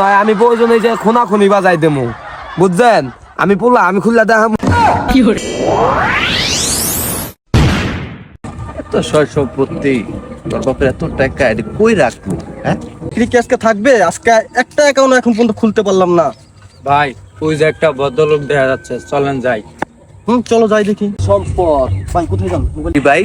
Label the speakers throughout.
Speaker 1: নয় আমি প্রয়োজন যে খুনা খুনি বাজাই দেবো বুঝছেন? আমি পোলা আমি খুললা দেখাম
Speaker 2: এত সয় সম্পত্তি তোর বাপের এত টাকা এটা কই রাখব হ্যাঁ?
Speaker 3: আজকে থাকবে? আজকে একটা অ্যাকাউন্ট এখন পর্যন্ত খুলতে পারলাম না।
Speaker 4: ভাই ওই যে একটা ভদ্রলোক দেখা যাচ্ছে চলেন যাই।
Speaker 3: হুম চলো যাই দেখি। সম্পদ। ভাই কোথায় যান?
Speaker 2: ভাই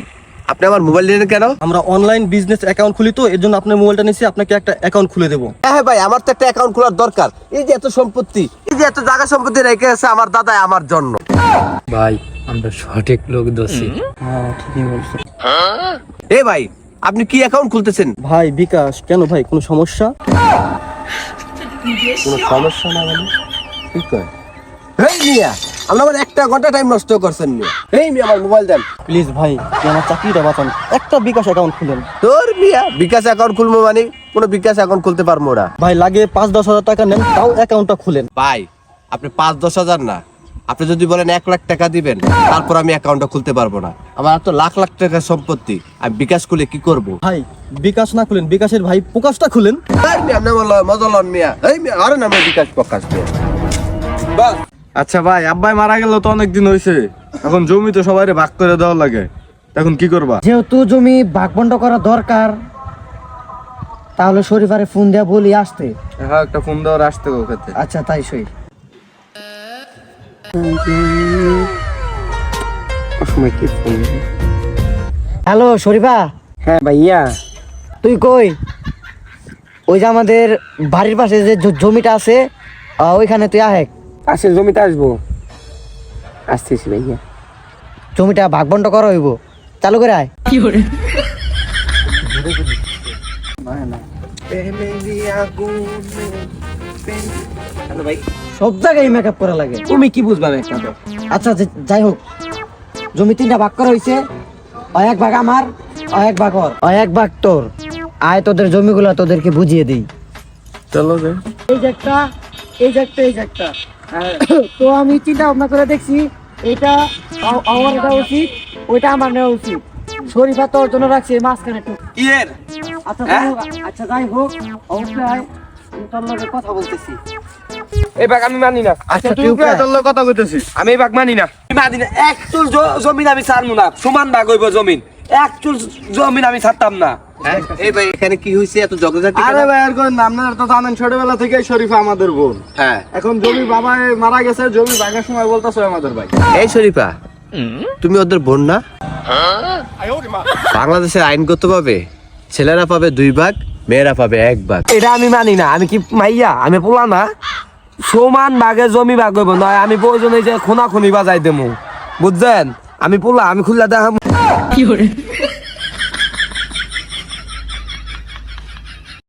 Speaker 2: আপনি আমার মোবাইল নিলেন কেন?
Speaker 3: আমরা অনলাইন বিজনেস অ্যাকাউন্ট খুলি তো এর জন্য আপনার মোবাইলটা নিয়েছি আপনাকে একটা অ্যাকাউন্ট খুলে দেবো।
Speaker 2: হ্যাঁ হ্যাঁ ভাই আমার তো একটা অ্যাকাউন্ট খোলার দরকার। এই যে এত সম্পত্তি এই যে এত জায়গা সম্পত্তি রেখে আছে আমার দাদা আমার জন্য।
Speaker 4: ভাই আমরা সঠিক লোক দোষী।
Speaker 3: হ্যাঁ ঠিকই বলছো।
Speaker 2: এ ভাই আপনি কি অ্যাকাউন্ট খুলতেছেন?
Speaker 3: ভাই বিকাশ কেন ভাই কোনো সমস্যা?
Speaker 2: কোনো সমস্যা না মানে? কি কয়? এই মিয়া আপনি আমার একটা ঘণ্টা টাইম নষ্ট করছেন মিয়া এই মিয়া আমার মোবাইল দেন।
Speaker 3: প্লিজ ভাই আমার চাকরিটা বাঁচান। একটা বিকাশ অ্যাকাউন্ট খুলেন।
Speaker 2: তোর মিয়া বিকাশ অ্যাকাউন্ট খুলবো মানে? কোনো বিকাশ অ্যাকাউন্ট খুলতে পারব না।
Speaker 3: ভাই লাগে পাঁচ দশ হাজার টাকা নেন তাও অ্যাকাউন্টটা খুলেন।
Speaker 2: ভাই আপনি পাঁচ দশ হাজার না। আপনি যদি বলেন এক লাখ টাকা দিবেন তারপর আমি অ্যাকাউন্টটা খুলতে পারব না। আমার তো লাখ লাখ টাকার সম্পত্তি আমি বিকাশ খুলে কি করব?
Speaker 3: ভাই বিকাশ না খুলেন বিকাশের ভাই প্রকাশটা খুলেন।
Speaker 2: আপনি মজা লন মিয়া। এই মিয়া আরে না বিকাশ প্রকাশ মিয়া।
Speaker 5: আচ্ছা ভাই আব্বাই মারা গেল তো অনেকদিন হয়েছে এখন জমি তো সবাই ভাগ করে দেওয়া লাগে। এখন কি করবা?
Speaker 6: যেহেতু জমি ভাগবন্ড করা দরকার তাহলে শরীফারে ফোন দেয়া বলি আসতে।
Speaker 5: হ্যাঁ একটা ফোন দেওয়ার আসতে খেতে।
Speaker 6: আচ্ছা তাই সই। হ্যালো শরীফা?
Speaker 1: হ্যাঁ ভাইয়া।
Speaker 6: তুই কই? ওই যে আমাদের বাড়ির পাশে যে জমিটা আছে আহ, ওইখানে তুই আহেক।
Speaker 1: আসে জমিতে আসব। আসতেছি ভাইয়া।
Speaker 6: জমিটা ভাগবন্ড করা হইব। চালু করে আয়। সব জায়গায় মেকআপ করা লাগে।
Speaker 1: তুমি কি বুঝবা একটা
Speaker 6: আচ্ছা যাই হোক। জমি তিনটা ভাগ করা হয়েছে এক ভাগ আমার এক ভাগ ওর। এক ভাগ তোর। আয় তোদের জমিগুলো তোদেরকে বুঝিয়ে দিই।
Speaker 5: চলো
Speaker 6: এই যে একটা এই যে একটা এই যে একটা। তো আমি চিন্তা ভাবনা করে দেখছি এটা আমার এটা উচিত ওইটা আমার নেওয়া উচিত। শরীফা তোর জন্য রাখছি মাঝখানে একটু।
Speaker 1: এর
Speaker 6: আচ্ছা যাই হোক আচ্ছা যাই হোক অবশ্যই আমি তোর লগে কথা বলতেছি।
Speaker 1: এই বাঘ আমি মানি না।
Speaker 6: আচ্ছা
Speaker 5: তুই
Speaker 6: তুই
Speaker 5: তোর লগে কথা কইতেছিস।
Speaker 1: আমি এই বাঘ মানি না। আমি মানি না এক জমিন আমি ছাড়বো না। সমান ভাগ হইব জমিন। এক চুল জমিন আমি ছাড়তাম না।
Speaker 2: হ্যাঁ? এই ভাই এখানে কি হয়েছে এত জগজাটি
Speaker 5: আরে ভাই আর কোন আপনারা তো জানেন ছোটবেলা থেকে শরীফা আমাদের বোন।
Speaker 2: হ্যাঁ।
Speaker 5: এখন জমি বাবা মারা গেছে জমি ভাঙার সময় বলতেছে আমাদের ভাই।
Speaker 2: এই শরীফা তুমি ওদের বোন না? বাংলাদেশের আইনগত ভাবে ছেলেরা পাবে দুই ভাগ মেয়েরা পাবে এক ভাগ।
Speaker 1: এটা আমি মানি না আমি কি মাইয়া? আমি পোলা না? সমান ভাগে জমি ভাগ হইব নয় আমি প্রয়োজন হয়েছে খুনা খুনি বাজাই দেবো বুঝছেন? আমি পোলা আমি খুললা দেখাম